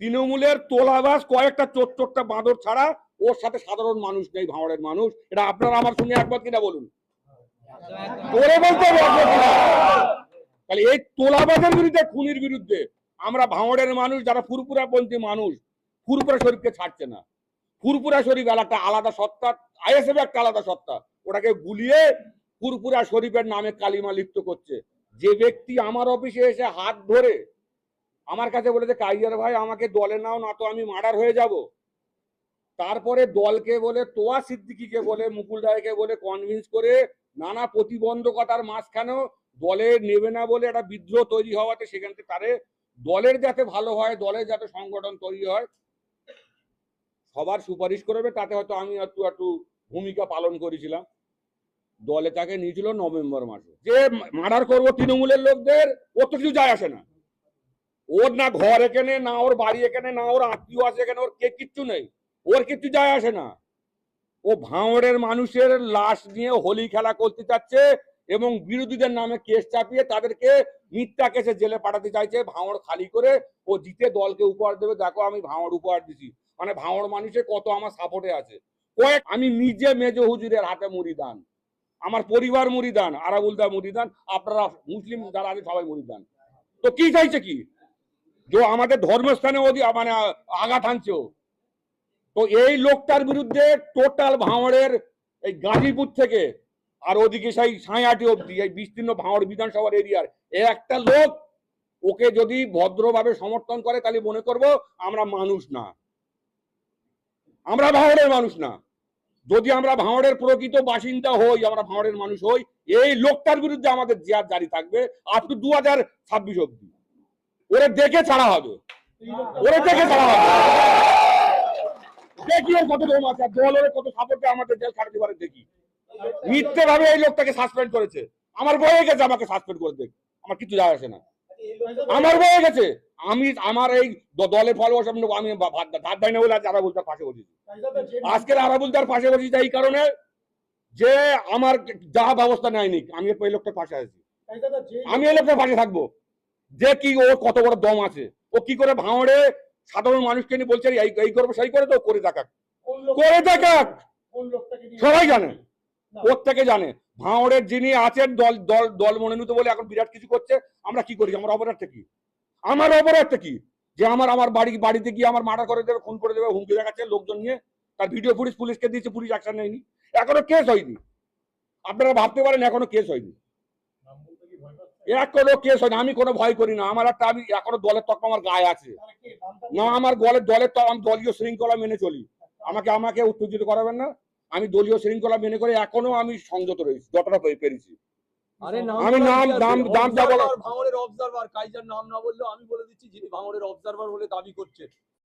তৃণমূলের তোলাবাস কয়েকটা চোট্টটা বাঁদর ছাড়া ওর সাথে সাধারণ মানুষ নেই, ভাঙড়ের মানুষ। এটা আপনারা আমার সঙ্গে একবার কিনা বলুন? এই তোলাবাজের বিরুদ্ধে, খুনির বিরুদ্ধে আমরা ভাঙড়ের মানুষ, যারা ফুরপুরাপন্থী মানুষ ফুরপুরা শরীফকে ছাড়ছে না। ফুরপুরা শরীফ একটা আলাদা সত্তা, আইএসএফ একটা আলাদা সত্তা। ওটাকে গুলিয়ে ফুরপুরা শরীফের নামে কালিমা লিপ্ত করছে। যে ব্যক্তি আমার অফিসে এসে হাত ধরে আমার কাছে বলেছে কাইয়ার ভাই, আমাকে দলে নাও, না তো আমি মার্ডার হয়ে যাব। তারপরে দলকে বলে, তোয়া সিদ্দিকিকে বলে, মুকুল রায়কে বলে কনভিন্স করে নানা প্রতিবন্ধকতার মাঝখানেও দলে নেবে না বলে একটা বিদ্রোহ তৈরি হওয়াতে সেখান থেকে তারে দলের যাতে ভালো হয়, দলের যাতে সংগঠন তৈরি হয়, সবার সুপারিশ করবে তাতে হয়তো আমি একটু একটু ভূমিকা পালন করেছিলাম। দলে তাকে নিয়েছিল নভেম্বর মাসে। যে মার্ডার করব তৃণমূলের লোকদের ও তো কিছু যায় আসে না। ওর না ঘর এখানে, না ওর বাড়ি এখানে, না ওর আত্মীয় আছে এখানে, ওর কে কিচ্ছু নেই। ওর কিচ্ছু যায় আসে না। ও ভাঙড়ের মানুষের লাশ নিয়ে হোলি খেলা করতে চাচ্ছে এবং বিরোধীদের নামে কেস চাপিয়ে তাদেরকে মিথ্যা কেসে জেলে পাঠাতে চাইছে, ভাঙড় খালি করে ও জিতে দলকে উপহার দেবে। দেখো আমি ভাঙড় উপহার দিছি। মানে ভাঙড় মানুষের কত আমার সাপোর্টে আছে। কয়েক, আমি নিজে মেজো হুজুরের হাতে মুড়িদান। আমার পরিবার মুড়িদান, আরাবুলদা মুড়িদান। আপনারা মুসলিম যারা আছে সবাই মুড়িদান। তো কি চাইছে কি? যে আমাদের ধর্মস্থানে ওদি মানে আঘাত আনছে তো এই লোকটার বিরুদ্ধে টোটাল ভাঙড়ের এই গাজীপুর থেকে আর ওদিকে সেই সাঁয়াটি অব্দি এই বিস্তীর্ণ ভাঙড় বিধানসভার এরিয়ার একটা লোক ওকে যদি ভদ্রভাবে সমর্থন করে তাহলে মনে করব আমরা মানুষ না আমরা ভাঙড়ের মানুষ না যদি আমরা ভাঙড়ের প্রকৃত বাসিন্দা হই আমরা ভাঙড়ের মানুষ হই এই লোকটার বিরুদ্ধে আমাদের জিয়ার জারি থাকবে আপ টু দু হাজার ছাব্বিশ অব্দি ওরে দেখে ছাড়া হবে। ওরে দেখে ছাড়া হবে। দেখি ওর কত দম আছে আর দলের কত সাপোর্টে আমাদের জেল ছাড়তে পারে দেখি। মিথ্যে ভাবে এই লোকটাকে সাসপেন্ড করেছে। আমার বয়ে গেছে আমাকে সাসপেন্ড করে দেখ। আমার কিছু যায় আসে না। আমার বয়ে গেছে। আমি আমার এই দলে ফলোয়ার আমি ধার দেয় না বলে আজ আরাবুল তার পাশে বসেছি। আজকের আরাবুল তার পাশে বসেছি এই কারণে যে আমার যা ব্যবস্থা নেয়নি, আমি এই লোকটার পাশে আছি। আমি এই লোকটার পাশে থাকব। যে কি ওর কত বড় দম আছে? ও কি করে ভাঙড়ে সাধারণ মানুষকে নিয়ে বলছে এই এই করব সেই করে তো করে দেখাক। করে দেখাক! সবাই জানে। প্রত্যেকে জানে। ভাঙড়ের যিনি আছেন দল দল দল মনোনীত বলে এখন বিরাট কিছু করছে আমরা কি করি? আমার অপরাধটা কি? আমার অপরাধটা কি? যে আমার আমার বাড়ি বাড়িতে গিয়ে আমার মার্ডার করে দেবে খুন করে দেবে হুমকি দেখাচ্ছে লোকজন নিয়ে তার ভিডিও ফুটেজ পুলিশকে দিয়েছে পুলিশ অ্যাকশন নেয়নি। এখনও কেস হয়নি। আপনারা ভাবতে পারেন এখনও কেস হয়নি। এখনও কেস হয়নি আমি কোনো ভয় করি না। আমার একটা আমি এখনও দলের তক আমার গায়ে আছে। না আমার গলের দলের তো আমি দলীয় শৃঙ্খলা মেনে চলি। আমাকে আমাকে উত্তেজিত করাবেন না। আমি দলীয় শৃঙ্খলা মেনে করে এখনও আমি সংযত রয়েছি যতটা পে- পেরেছি। আমি নাম- নাম- নাম যা বলা- ভাঙড়ের অবজারভার কাইজার নাম না বললেও আমি বলে দিচ্ছি যিনি ভাঙড়ের অবজারভার বলে দাবি করছে